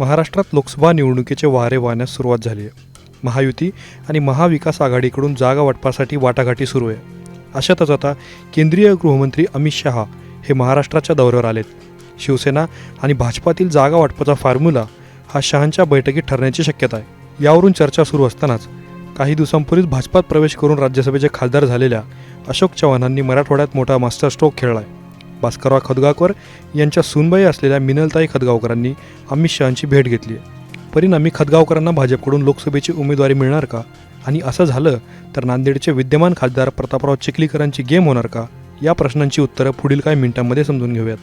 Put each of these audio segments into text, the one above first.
महाराष्ट्रात लोकसभा निवडणुकीचे वारे वाहण्यास सुरुवात झाली आहे. महायुती आणि महाविकास आघाडीकडून जागा वाटपासाठी वाटाघाटी सुरू आहे. अशातच आता केंद्रीय गृहमंत्री अमित शहा हे महाराष्ट्राच्या दौऱ्यावर आलेत. शिवसेना आणि भाजपातील जागा वाटपाचा फॉर्म्युला हा शहांच्या बैठकीत ठरण्याची शक्यता आहे. यावरून चर्चा सुरू असतानाच काही दिवसांपूर्वीच भाजपात प्रवेश करून राज्यसभेचे खासदार झालेल्या अशोक चव्हाणांनी मराठवाड्यात मोठा मास्टर स्ट्रोक खेळलाय. भास्करराव खदगावकर यांच्या सुनबाई असलेल्या मिनलताई खदगावकरांनी अमित शहांची भेट घेतली आहे. परिणामी खदगावकरांना भाजपकडून लोकसभेची उमेदवारी मिळणार का? आणि असं झालं तर नांदेडचे विद्यमान खासदार प्रतापराव चिखलीकरांची गेम होणार का? या प्रश्नांची उत्तरं पुढील काही मिनिटांमध्ये समजून घेऊयात.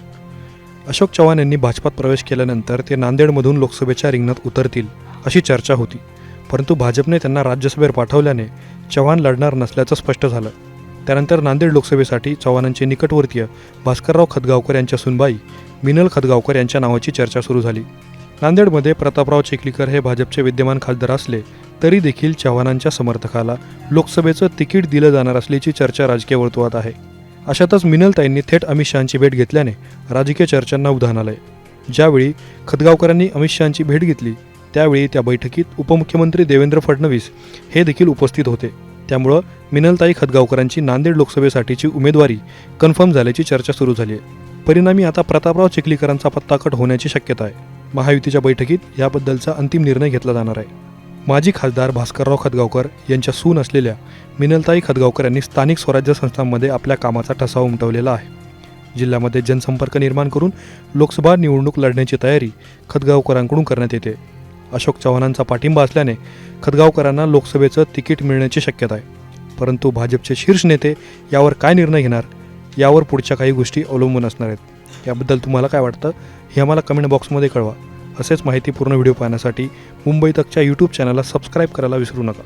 अशोक चव्हाण यांनी भाजपात प्रवेश केल्यानंतर ते नांदेडमधून लोकसभेच्या रिंगणात उतरतील अशी चर्चा होती. परंतु भाजपने त्यांना राज्यसभेवर पाठवल्याने चव्हाण लढणार नसल्याचं स्पष्ट झालं. त्यानंतर नांदेड लोकसभेसाठी चव्हाणांचे निकटवर्तीय भास्करराव खदगावकर यांच्या सुनबाई मिनल खदगावकर यांच्या नावाची चर्चा सुरू झाली. नांदेडमध्ये प्रतापराव चिखलीकर हे भाजपचे विद्यमान खासदार असले तरी देखील चव्हाणांच्या समर्थकाला लोकसभेचं तिकीट दिलं जाणार असल्याची चर्चा राजकीय वर्तुळात आहे. अशातच मिनलताईंनी थेट अमित शहांची भेट घेतल्याने राजकीय चर्चांना उधाण आलंय. ज्यावेळी खदगावकरांनी अमित शहांची भेट घेतली त्यावेळी त्या बैठकीत उपमुख्यमंत्री देवेंद्र फडणवीस हे देखील उपस्थित होते. त्यामुळं मिनलताई खतगावकरांची नांदेड लोकसभेसाठीची उमेदवारी कन्फर्म झाल्याची चर्चा सुरू झाली आहे. परिणामी आता प्रतापराव चिखलीकरांचा पत्ता कट होण्याची शक्यता आहे. महायुतीच्या बैठकीत याबद्दलचा अंतिम निर्णय घेतला जाणार आहे. माजी खासदार भास्करराव खदगावकर यांच्या सून असलेल्या मिनलताई खतगावकर यांनी स्थानिक स्वराज्य संस्थांमध्ये आपल्या कामाचा ठसा उमटवलेला आहे. जिल्ह्यामध्ये जनसंपर्क निर्माण करून लोकसभा निवडणूक लढण्याची तयारी खतगावकरांकडून करण्यात येते. अशोक चव्हाणांचा पाठिंबा असल्याने खदगावकरांना लोकसभेचं तिकीट मिळण्याची शक्यता आहे. परंतु भाजपचे शीर्ष नेते यावर काय निर्णय घेणार यावर पुढच्या काही गोष्टी अवलंबून असणार आहेत. याबद्दल तुम्हाला काय वाटतं हे आम्हाला कमेंट बॉक्समध्ये कळवा. असेच माहितीपूर्ण व्हिडिओ पाहण्यासाठी मुंबई तकच्या यूट्यूब चॅनलला सबस्क्राईब करायला विसरू नका.